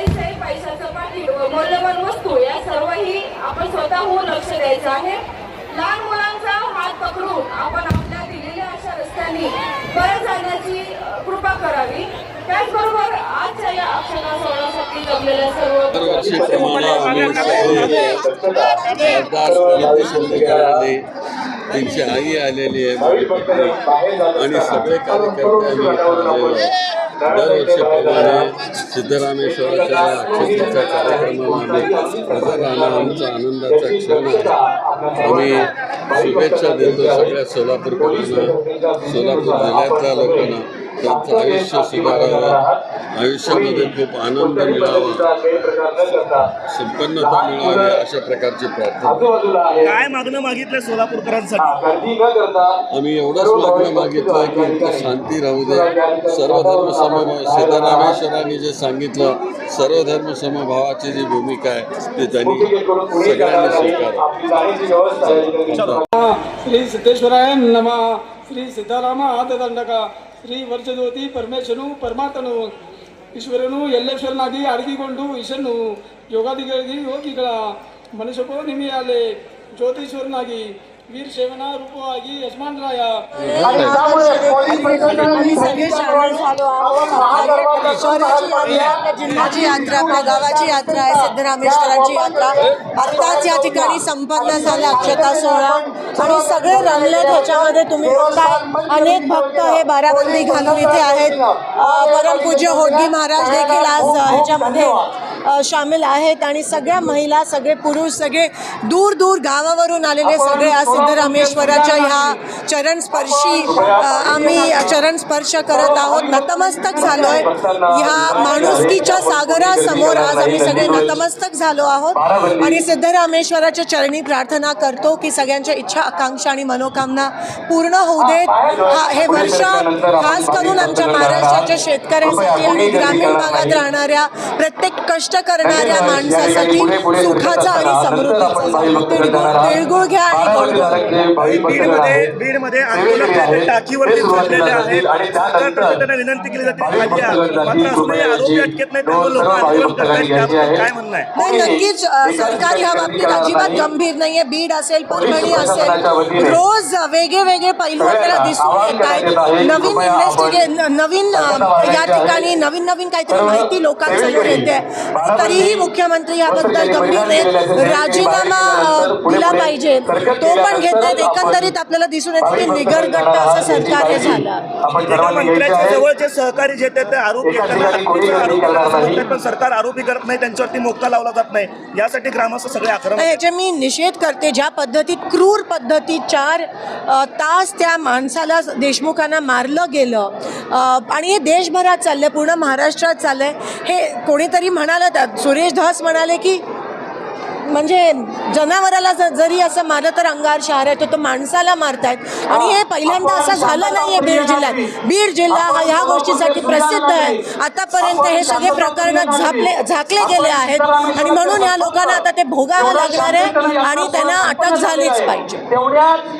पैसे पैशाचं पाकिट व मौल्यवान वस्तू या सर्वही आपण स्वतःहून लक्ष द्यायचं आहे लहान मुलांचा हात पकडून आपण आपल्या दिलेल्या अशा रस्त्यांनी परत जाण्याची कृपा करावी त्याचबरोबर आजच्या या अक्षरा सोहळ्यासाठी जमलेल्या सर्व त्यांची आई आलेली आहे. आणि सगळे कार्यकर्ते आम्ही आलेलो. दरवर्षीप्रमाणे सिद्धरामेश्वराच्या अक्षतेच्या कार्यक्रमाला आम्ही हजर राहणं आमचा आनंदाचा क्षण आहे. आम्ही शुभेच्छा देतो सगळ्या सोलापूरकरांना सोलापूर जिल्ह्यातल्या लोकांना. त्यांचं आयुष्य सुधारावं आयुष्यामध्ये खूप आनंद मिळावा. संपन्नता मिळावी अशा प्रकारची प्रार्थना. काय मागणं मागितलं सोलापूरकरांसाठी? आम्ही एवढंच मागणं मागितलं की इतकं शांती राहू दे. सर्वधर्म समभाव सीतारामेश्वरांनी जे सांगितलं सर्व धर्म समभावाची जी भूमिका आहे ते त्यांनी सगळ्यांनी स्वीकार श्री सिद्धेश्वरायन नमा. श्री सिद्धारामा आददंडका ಶ್ರೀ ವರ್ಷಜ್ಯೋತಿ ಪರಮೇಶ್ವರನು ಪರಮಾತ್ಮನು ಈಶ್ವರನು ಎಲ್ಲೇಶ್ವರನಾಗಿ ಅಡಗಿಕೊಂಡು ಈಶನು ಯೋಗಾದಿಗಳಿಗೆ ಯೋಗಿಗಳ ಮನುಷ್ಯಕೋ ನಿಮಿಯಾಲೆ ಜ್ಯೋತೀಶ್ವರನಾಗಿ वीर जिल्ह्याची यात्रा गावाची यात्रा आहे सिद्धरामेश्वराची यात्रा. आत्ताच या ठिकाणी संपन्न झाला अक्षता सोहळा. आणि सगळे रंगले त्याच्यामध्ये तुम्ही बघताय. अनेक भक्त हे बाराबंदी घालून इथे आहेत. परमपूज्य होडगी महाराज देखील आज ह्याच्यामध्ये शामिल आहेत आणि सगळ्या महिला सगळे पुरुष सगळे दूर दूर गावावरून आलेले सगळे आज सिद्धरामेश्वराच्या ह्या चरणस्पर्शी आम्ही चरण स्पर्श करत आहोत. नतमस्तक झालोय ह्या माणुसकीच्या सागरासमोर आज आम्ही सगळे नतमस्तक झालो आहोत आणि सिद्धरामेश्वराच्या चरणी प्रार्थना करतो की सगळ्यांच्या इच्छा आकांक्षा आणि मनोकामना पूर्ण होऊ देत. हा हे वर्ष खास करून आमच्या महाराष्ट्राच्या शेतकऱ्यांसाठी आणि ग्रामीण भागात राहणाऱ्या प्रत्येक कष्ट करणाऱ्या माणसासाठी सुखाचा आणि समृद्धीचा तिळगुळ घ्या आणि बीडमध्ये आंदोलक आहेत त्यांना विनंती केली जाते खाली आरोपी अटकेत नाही त्यामुळे लोक आंदोलन काय म्हणणं आहे नाही नक्कीच सरकार ह्या बाबतीत अजिबात गंभीर नाहीये बीड असेल परभणी असेल रोज वेगळे वेगळे पैलू आपल्याला दिसून येत आहेत नवीन इन्व्हेस्टिगे नवीन या ठिकाणी नवीन नवीन काहीतरी माहिती लोकांसमोर येते तरीही मुख्यमंत्री याबद्दल गंभीर आहेत. राजीनामा दिला पाहिजे. तो पण घेत नाहीत. एकंदरीत आपल्याला दिसून येतं की निगरगट्ट असं सरकार झालं. मंत्र्याच्या जवळचे सहकारी जे ते आरोप पण सरकार आरोपी करत नाही. त्यांच्यावरती मोक्का लावला जात नाही. यासाठी ग्रामस्थ सगळे आक्रमक नाही, याचे मी निषेध करते. ज्या पद्धतीत क्रूर पद्धतीत चार तास त्या माणसाला देशमुखांना मारलं गेलं आणि हे देशभरात चाललंय पूर्ण महाराष्ट्रात चाललंय हे कोणीतरी म्हणालं त्यात सुरेश धस म्हणाले की म्हणजे जनावराला जरी असं मारलं तर अंगार शहर आहे तो तो माणसाला मारतायत. आणि हे पहिल्यांदा असं झालं नाहीये बीड जिल्ह्यात. बीड जिल्हा हा ह्या गोष्टीसाठी प्रसिद्ध आहे. आतापर्यंत हे सगळे प्रकरण झापले झाकले गेले आहेत. आणि म्हणून या लोकांना आता ते भोगावं लागणार आहे आणि त्यांना अटक झालीच पाहिजे.